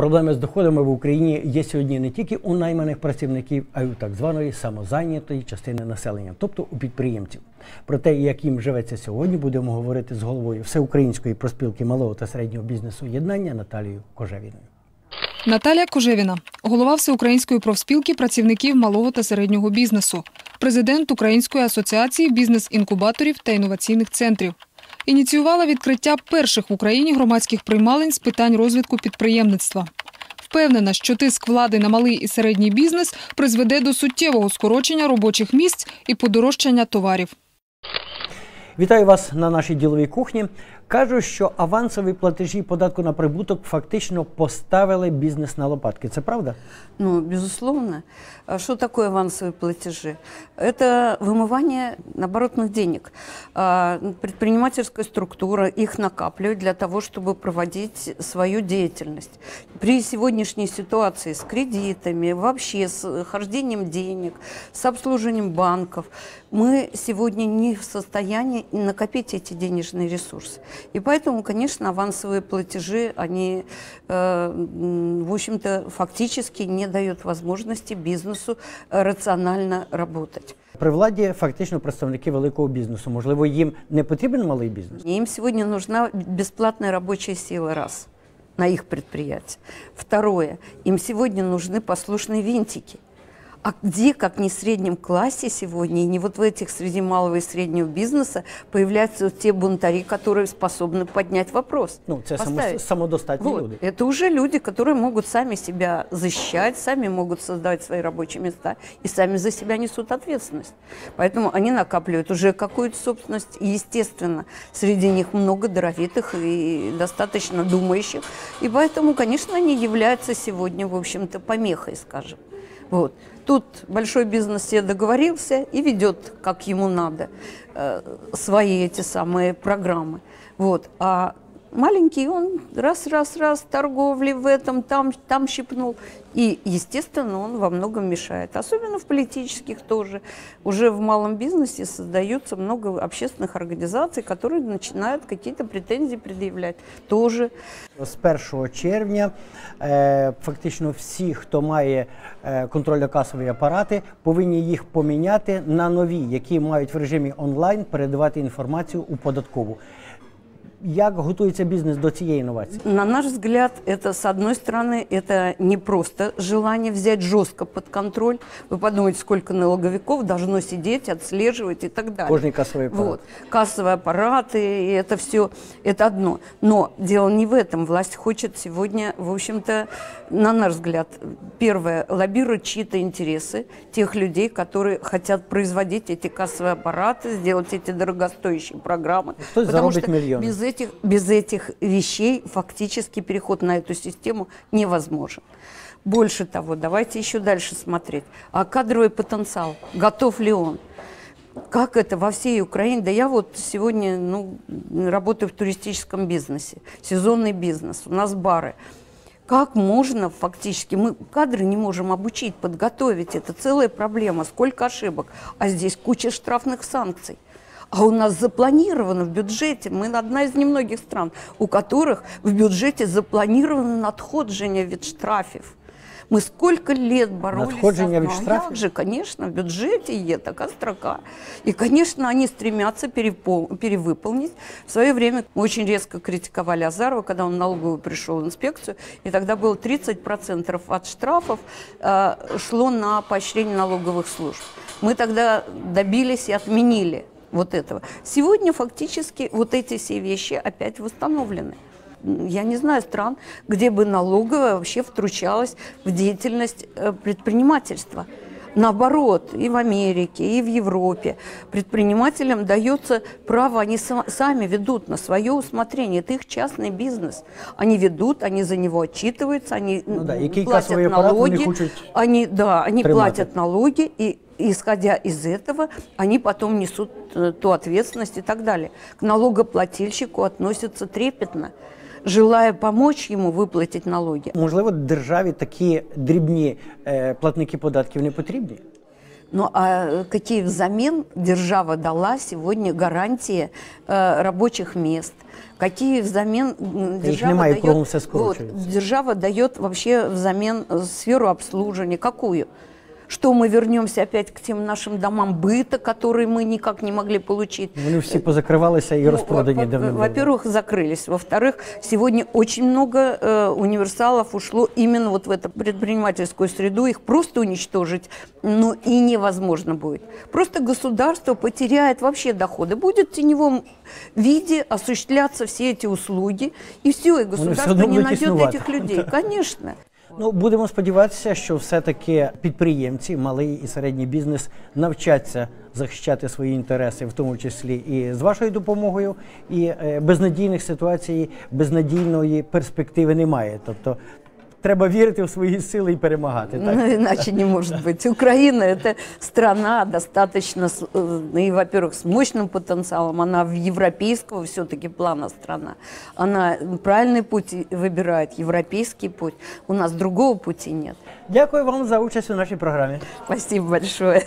Проблеми з доходами в Україні є сьогодні не тільки у найманих працівників, а й у так званої самозайнятої частини населення, тобто у підприємців. Про те, як їм живеться сьогодні, будемо говорити з головою Всеукраїнської проспілки малого та середнього бізнесу єднання Наталією Кожевіною. Наталія Кожевіна, голова Всеукраїнської профспілки працівників малого та середнього бізнесу, президент Української асоціації бізнес-інкубаторів та інноваційних центрів. Ініціювала відкриття перших в Україні громадських приймалень з питань розвитку підприємництва. Впевнена, що тиск влади на малий і середній бізнес призведе до суттєвого скорочення робочих місць і подорожчання товарів. Вітаю вас на нашій діловій кухні. Кажуть, що авансові платежі податку на прибуток фактично поставили бізнес на лопатки. Це правда? Ну, безусловно. А Что такое авансовые платежи? Это вымывание оборотных денег. А, Предпринимательская структура их накапливает для того, чтобы проводить свою деятельность. При сегодняшней ситуации с кредитами, вообще с хождением денег, с обслуживанием банков, мы сегодня не в состоянии накопить эти денежные ресурсы. И поэтому, конечно, авансовые платежи, они, э, м, в общем-то, фактически не дают возможности бизнесу э, рационально работать. При владі фактично представники великого бізнесу. Можливо, їм не потрібен малий бізнес? Им сегодня нужна бесплатная рабочая сила, раз, на их предприятии. Второе, им сегодня нужны послушные винтики. а где, как не в среднем классе сегодня, и не вот в этих среди малого и среднего бизнеса появляются вот те бунтари, которые способны поднять вопрос. Ну, це само, самодостатні Вот. люди. Это уже люди, которые могут сами себя защищать, сами могут создавать свои рабочие места и сами за себя несут ответственность. Поэтому они накапливают уже какую-то собственность. И, естественно, среди них много даровитых и достаточно думающих. И поэтому, конечно, они являются сегодня, в общем-то, помехой, скажем. Вот. Тут большой бизнес себе договорился и ведет, как ему надо, э, свои эти самые программы. Вот. А маленький он раз-раз-раз торговли в этом, там, там щипнул. И, естественно, он во многом мешает. Особенно в политических тоже. Уже в малом бизнесе создаются много общественных организаций, которые начинают какие-то претензии предъявлять. Тоже З 1 червня е, фактично всі, хто має е, контрольно-касові апарати, повинні їх поміняти на нові, які мають в режимі онлайн передавати інформацію у податкову. Як готується бізнес до цієї інновації? На наш взгляд, это, с одной стороны, это не просто желание взять жестко под контроль. Вы подумайте, сколько налоговиков должно сидеть, отслеживать и так далее. Кожний касовий апарат. Вот. Кассовые аппараты, и это все, это одно. Но дело не в этом. Власть хочет сегодня, в общем-то, на наш взгляд, первое, лоббировать чьи-то интересы, тех людей, которые хотят производить эти кассовые аппараты, сделать эти дорогостоящие программы. Кто Потому заработать что миллионы. без этих, без этих вещей фактически переход на эту систему невозможен. Больше того, давайте еще дальше смотреть. А кадровый потенциал, готов ли он? Как это во всей Украине? Да я вот сегодня ну, работаю в туристическом бизнесе, сезонный бизнес, у нас бары. Как можно фактически, мы кадры не можем обучить, подготовить, это целая проблема, сколько ошибок, а здесь куча штрафных санкций. А у нас запланировано в бюджете, мы одна из немногих стран, у которых в бюджете запланировано надходження від штрафів. Ми сколько лет боролись. Надходження со- від Ну, а штрафів? як же, конечно, в бюджете есть такая строка. И, конечно, они стремятся перепол- перевыполнить. В свое время мы очень резко критиковали Азарова, когда он в налоговую пришел в инспекцию, и тогда было 30% от штрафов э, шло на поощрение налоговых служб. Мы тогда добились и отменили вот этого. Сегодня фактически вот эти все вещи опять восстановлены. Я не знаю стран, где бы налоговая вообще втручалась в деятельность э, предпринимательства. Наоборот, и в Америке, и в Европе предпринимателям дается право, они са- сами ведут на свое усмотрение. Это их частный бизнес. Они ведут, они за него отчитываются, они Ну да, платят налоги. Они, да, они тримати. платят налоги, и исходя из этого, они потом несут э, ту ответственность и так далее. К налогоплательщику относятся трепетно, желая помочь ему выплатить налоги. Можливо, державі такі дрібні е, платники податків не потрібні? Ну а какие взамен держава дала сегодня гарантии э, рабочих мест? Какие взамен м, їх держава немає, дает? кругом все вот, скорочується. держава дает вообще взамен э, сферу обслуживания. Какую? Что мы вернемся опять к тем нашим домам быта, которые мы никак не могли получить? Вони всі позакривалися і Ну, розпродані во- давно. Во-первых, закрылись. Во-вторых, сегодня очень много э, универсалов ушло именно вот в эту предпринимательскую среду. Их просто уничтожить, ну и невозможно будет. Просто государство потеряет вообще доходы. Будет в теневом виде осуществляться все эти услуги, и все, и государство одно не будут найдет иснувати. этих людей. Конечно. Ну, будемо сподіватися, що все-таки підприємці, малий і середній бізнес навчаться захищати свої інтереси, в тому числі і з вашою допомогою. І е, безнадійних ситуацій, безнадійної перспективи немає. Тобто треба вірити в свої сили і перемагати. Так? Ну, иначе не может быть. Украина – это страна достаточно, с- э, и, во-первых, с мощным потенциалом. Она в европейского все-таки плана страна. Она правильный путь выбирает, европейский путь. У нас другого пути нет. Дякую вам за участь у нашій програмі. Спасибо большое.